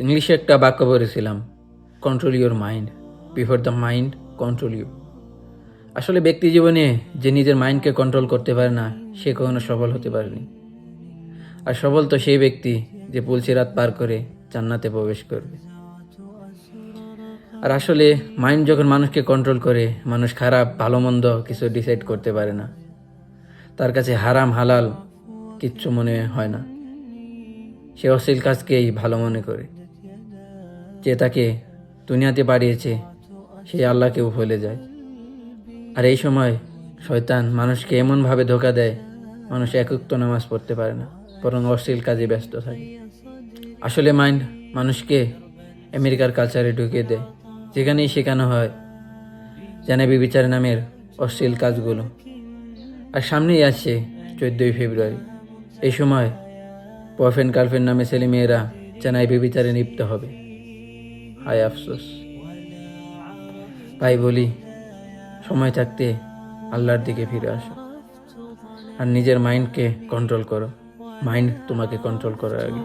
ইংলিশে একটা বাক্য পড়েছিলাম control your mind before the mind control you আসলে ব্যক্তি জীবনে যে নিজের মাইন্ডকে কন্ট্রোল করতে পারে না, সে কখনো সফল হতে পারেনি। আর সফল তো সেই ব্যক্তি যে পুলসি রাত পার করে জান্নাতে প্রবেশ করবে। আর আসলে মাইন্ড যখন মানুষকে কন্ট্রোল করে, মানুষ খারাপ, ভালো, মন্দ কিছু ডিসাইড করতে পারে না। তার কাছে হারাম, হালাল কিচ্ছু মনে হয় না। সে অশ্লীল কাজকেই ভালো মনে করে। যে তাকে দুনিয়াতে বাড়িয়েছে, সে আল্লাহকেও ভুলে যায়। আর এই সময় শয়তান মানুষকে এমনভাবে ধোকা দেয়, মানুষ একুক্ত নামাজ পড়তে পারে না, বরং অশ্লীল কাজে ব্যস্ত থাকে। আসলে মাইন্ড মানুষকে আমেরিকার কালচারে ঢুকিয়ে দেয়, যেখানেই শেখানো হয় জানাবি বিচার নামের অশ্লীল কাজগুলো। আর সামনেই আসছে চোদ্দোই ফেব্রুয়ারি। এই সময় বয়ফ্রেন্ড গার্লফ্রেন্ড নামে ছেলে মেয়েরা চেনাই বেবিচারে লিপ্ত হবে। হায় আফসোস। তাই বলি, সময় থাকতে আল্লাহর দিকে ফিরে আসো। আর নিজের মাইন্ডকে কন্ট্রোল করো। মাইন্ড তোমাকে কন্ট্রোল করার আগে।